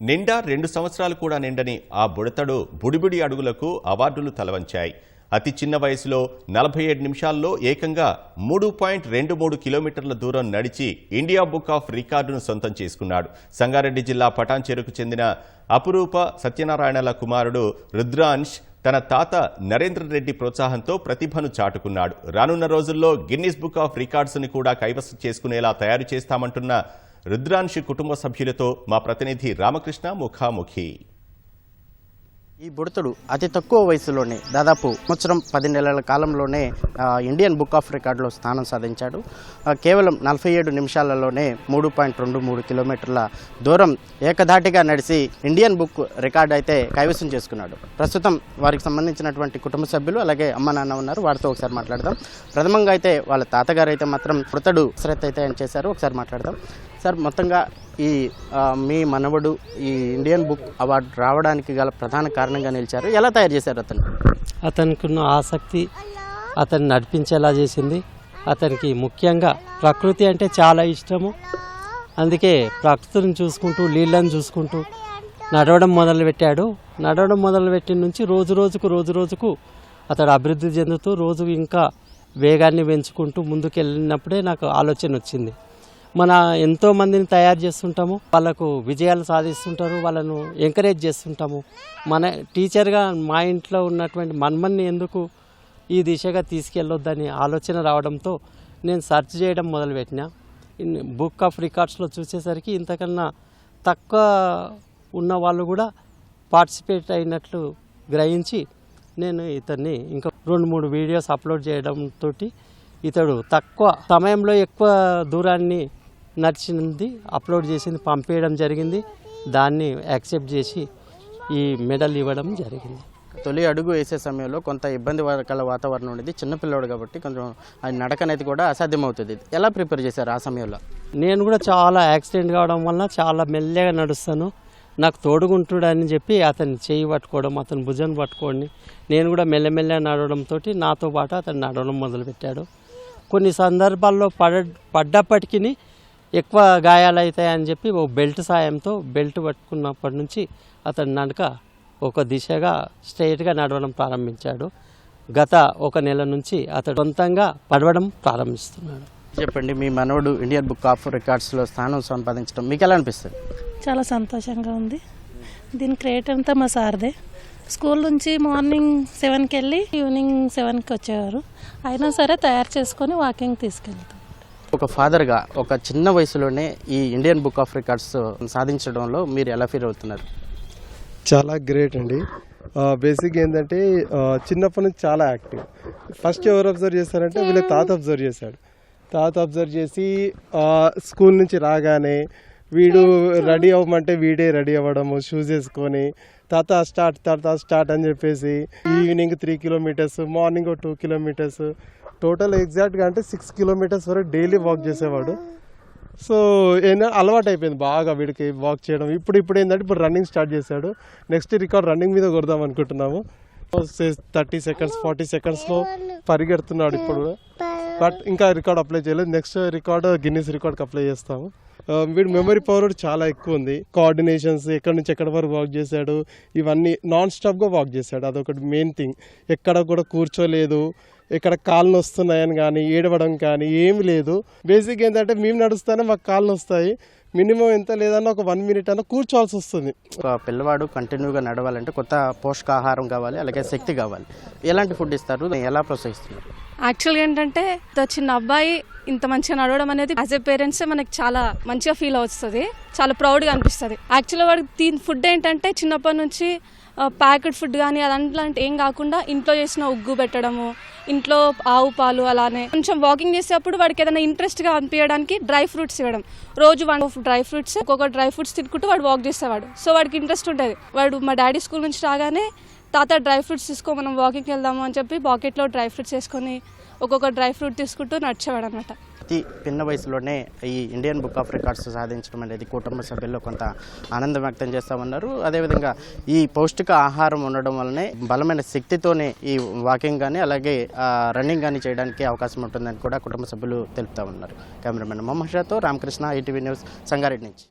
నిండా రెండు సంవత్సరాలు కూడా నిండని ఆ బుడతడు బుడిబుడి అడుగులకు అవార్డులు తలవంచాయి. అతి చిన్న వయసులో నలభై ఏడు నిమిషాల్లో ఏకంగా మూడు పాయింట్ రెండు మూడు కిలోమీటర్ల దూరం నడిచి ఇండియా బుక్ ఆఫ్ రికార్డును సొంతం చేసుకున్నాడు. సంగారెడ్డి జిల్లా పటాన్చెరుకు చెందిన అపురూప సత్యనారాయణల కుమారుడు రుద్రాంశ్ తన తాత నరేంద్ర రెడ్డి ప్రోత్సాహంతో ప్రతిభను చాటుకున్నాడు. రానున్న రోజుల్లో గిన్నిస్ బుక్ ఆఫ్ రికార్డ్స్ని కూడా కైవసం చేసుకునేలా తయారు చేస్తామంటున్న రుద్రాంశి కుటుంబ సభ్యులతో మా ప్రతినిధి రామకృష్ణ ముఖాముఖి. ఈ బుడతడు అతి తక్కువ వయసులోనే దాదాపు సంవత్సరం పది నెలల కాలంలోనే ఇండియన్ బుక్ ఆఫ్ రికార్డులో స్థానం సాధించాడు. కేవలం నలభై ఏడు నిమిషాలలోనే మూడు పాయింట్ రెండు మూడు కిలోమీటర్ల దూరం ఏకధాటిగా నడిచి ఇండియన్ బుక్ రికార్డు అయితే కైవసం చేసుకున్నాడు. ప్రస్తుతం వారికి సంబంధించినటువంటి కుటుంబ సభ్యులు అలాగే అమ్మ నాన్న ఉన్నారు. వారితో ఒకసారి మాట్లాడదాం. ప్రథమంగా అయితే వాళ్ళ తాతగారు అయితే మాత్రం మృతడు శ్రద్ధ అయితే ఆయన చేశారు. ఒకసారి మాట్లాడదాం. సార్ మొత్తంగా ఈ మీ మనవడు ఈ ఇండియన్ బుక్ అవార్డు రావడానికి గల ప్రధాన కారణంగా నిలిచారు. ఎలా తయారు చేశారు అతను? అతనికి ఉన్న ఆసక్తి అతన్ని నడిపించేలా చేసింది. అతనికి ముఖ్యంగా ప్రకృతి అంటే చాలా ఇష్టము. అందుకే ప్రకృతిని చూసుకుంటూ నీళ్ళని చూసుకుంటూ నడవడం మొదలుపెట్టాడు. నడవడం మొదలుపెట్టిన నుంచి రోజు రోజుకు రోజు రోజుకు అతడు అభివృద్ధి చెందుతూ రోజు ఇంకా వేగాన్ని పెంచుకుంటూ ముందుకెళ్ళినప్పుడే నాకు ఆలోచన వచ్చింది. మన ఎంతో మందిని తయారు చేస్తుంటాము. వాళ్ళకు విజయాలు సాధిస్తుంటారు. వాళ్ళను ఎంకరేజ్ చేస్తుంటాము. మన టీచర్గా మా ఇంట్లో ఉన్నటువంటి మన్మన్ని ఎందుకు ఈ దిశగా తీసుకెళ్ళొద్దని ఆలోచన రావడంతో నేను సెర్చ్ చేయడం మొదలుపెట్టిన. బుక్ ఆఫ్ రికార్డ్స్లో చూసేసరికి ఇంతకన్నా తక్కువ ఉన్న వాళ్ళు కూడా పార్టిసిపేట్ అయినట్లు గ్రహించి నేను ఇతన్ని ఇంకా రెండు మూడు వీడియోస్ అప్లోడ్ చేయడంతో ఇతడు తక్కువ సమయంలో ఎక్కువ దూరాన్ని నడిచింది అప్లోడ్ చేసింది పంపేయడం జరిగింది. దాన్ని యాక్సెప్ట్ చేసి ఈ మెడల్ ఇవ్వడం జరిగింది. తొలి అడుగు వేసే సమయంలో కొంత ఇబ్బంది కల వాతావరణం ఉండేది. చిన్నపిల్లడు కాబట్టి కొంచెం ఆయన నడక అనేది కూడా అసాధ్యమవుతుంది. ఎలా ప్రిపేర్ చేశారు ఆ సమయంలో? నేను కూడా చాలా యాక్సిడెంట్ కావడం వల్ల చాలా మెల్లగా నడుస్తాను. నాకు తోడుగుంటుడని చెప్పి అతన్ని చేయి పట్టుకోవడం అతని భుజం పట్టుకోండి. నేను కూడా మెల్లమెల్ల నడవడంతో నాతో పాటు అతను నడవడం మొదలుపెట్టాడు. కొన్ని సందర్భాల్లో పడ పడ్డప్పటికీ ఎక్కువ గాయాలు అవుతాయని చెప్పి ఓ బెల్ట్ సాయంతో బెల్ట్ పట్టుకున్నప్పటి నుంచి అతని నడక ఒక దిశగా స్ట్రైట్గా నడవడం ప్రారంభించాడు. గత ఒక నెల నుంచి అతడు సొంతంగా పడవడం ప్రారంభిస్తున్నాడు. చెప్పండి మీ మనవడు ఇండియన్ బుక్ ఆఫ్ రికార్డ్స్లో స్థానం సంపాదించడం మీకు ఎలా అనిపిస్తుంది? చాలా సంతోషంగా ఉంది. దీని క్రియేట్ అంతా మా సార్దే. స్కూల్ నుంచి మార్నింగ్ సెవెన్కి వెళ్ళి ఈవినింగ్ సెవెన్కి వచ్చేవారు అయినా సరే తయారు చేసుకొని వాకింగ్ తీసుకెళ్తాం. ఒక ఫాదర్గా ఒక చిన్న వయసులోనే ఈ ఇండియన్ బుక్ ఆఫ్ రికార్డ్స్ సాధించడంలో మీరు ఎలా ఫీల్ అవుతున్నారు? చాలా గ్రేట్ అండి. బేసిక్ ఏంటంటే చిన్నప్పటి నుంచి చాలా యాక్టివ్. ఫస్ట్ ఎవరు అబ్జర్వ్ చేశారంటే వీళ్ళ తాత అబ్జర్వ్ చేశాడు. తాత అబ్జర్వ్ చేసి స్కూల్ నుంచి రాగానే వీడు రెడీ అవ్వమంటే వీడే రెడీ అవ్వడము షూస్ వేసుకొని తాత స్టార్ట్ తాత స్టార్ట్ అని చెప్పేసి evening three kilometers morning two kilometers total ఎగ్జాక్ట్గా అంటే సిక్స్ కిలోమీటర్స్ వరకు డైలీ వాక్ చేసేవాడు. సో ఏంటంటే అలవాటు అయిపోయింది బాగా వీడికి వాక్ చేయడం. ఇప్పుడు ఇప్పుడు ఏంటంటే ఇప్పుడు రన్నింగ్ స్టార్ట్ చేశాడు. నెక్స్ట్ రికార్డ్ రన్నింగ్ మీద కొడదాం అనుకుంటున్నాము. థర్టీ సెకండ్స్ ఫార్టీ సెకండ్స్లో పరిగెడుతున్నాడు ఇప్పుడు. బట్ ఇంకా రికార్డ్ అప్లై చేయలేదు. నెక్స్ట్ రికార్డ్ గిన్నీస్ రికార్డ్కి అప్లై చేస్తాము. వీడు మెమరీ పవర్ చాలా ఎక్కువ ఉంది. కోఆర్డినేషన్స్ ఎక్కడి నుంచి ఎక్కడి వరకు వాక్ చేశాడు ఇవన్నీ నాన్ స్టాప్గా వాక్ చేశాడు. అదొకటి మెయిన్ థింగ్ ఎక్కడ కూడా కూర్చోలేదు. ఇక్కడ కాళ్ళు వస్తున్నాయని కానీ ఏడవడం కానీ ఏమి లేదు. బేసిక్ ఏంటంటే మేము నడుస్తానే మాకు కాళ్ళు వస్తాయి. మినిమం ఎంత లేదన్నా ఒక వన్ మినిట్ అన్న కూర్చోవాల్సి వస్తుంది. ఒక పిల్లవాడు కంటిన్యూగా నడవాలంటే కొత్త పోషకాహారం కావాలి అలాగే శక్తి కావాలి. ఎలాంటి ఫుడ్ ఇస్తారు? ఎలా ప్రోత్సహిస్తున్నారు? యాక్చువల్గా ఏంటంటే ఇంత చిన్న అబ్బాయి ఇంత మంచిగా నడవడం అనేది యాజ్ ఎ పేరెంట్స్ మనకి చాలా మంచిగా ఫీల్ అవుతుంది. చాలా ప్రౌడ్గా అనిపిస్తుంది. యాక్చువల్గా వాడికి దీని ఫుడ్ ఏంటంటే చిన్నప్పటి నుంచి ప్యాకెట్ ఫుడ్ కానీ అలాంటి ఏం కాకుండా ఇంట్లో చేసిన ఉగ్గు పెట్టడము ఇంట్లో ఆవు పాలు అలానే. కొంచెం వాకింగ్ చేసేటప్పుడు వాడికి ఏదైనా ఇంట్రెస్ట్గా అనిపించడానికి డ్రై ఫ్రూట్స్ ఇవ్వడం. రోజు వన్ డ్రై ఫ్రూట్స్ ఒక్కొక్క డ్రై ఫ్రూట్స్ తినుకుంటూ వాడు వాక్ చేసేవాడు. సో వాడికి ఇంట్రెస్ట్ ఉంటుంది వాడు మా డాడీ స్కూల్ నుంచి రాగానే తాత డ్రై ఫ్రూట్స్ తీసుకో మనం వాకింగ్కి వెళ్దాము అని చెప్పి పాకెట్లో డ్రై ఫ్రూట్స్ వేసుకొని ఒక్కొక్క డ్రై ఫ్రూట్ తీసుకుంటూ నడిచేవాడు అనమాట అతి పిన్న వయసులోనే ఈ ఇండియన్ బుక్ ఆఫ్ రికార్డ్స్ సాధించడం అనేది కుటుంబ సభ్యుల్లో కొంత ఆనందం వ్యక్తం చేస్తామన్నారు. అదేవిధంగా ఈ పౌష్టిక ఆహారం ఉండడం వల్లనే బలమైన శక్తితోనే ఈ వాకింగ్ కానీ అలాగే రన్నింగ్ కానీ చేయడానికి అవకాశం ఉంటుందని కూడా కుటుంబ సభ్యులు తెలుపుతా ఉన్నారు. కెమెరామెన్ మొహమ్మద్ షాతో రామకృష్ణ ఈటీవీ న్యూస్ సంగారెడ్డి నుంచి.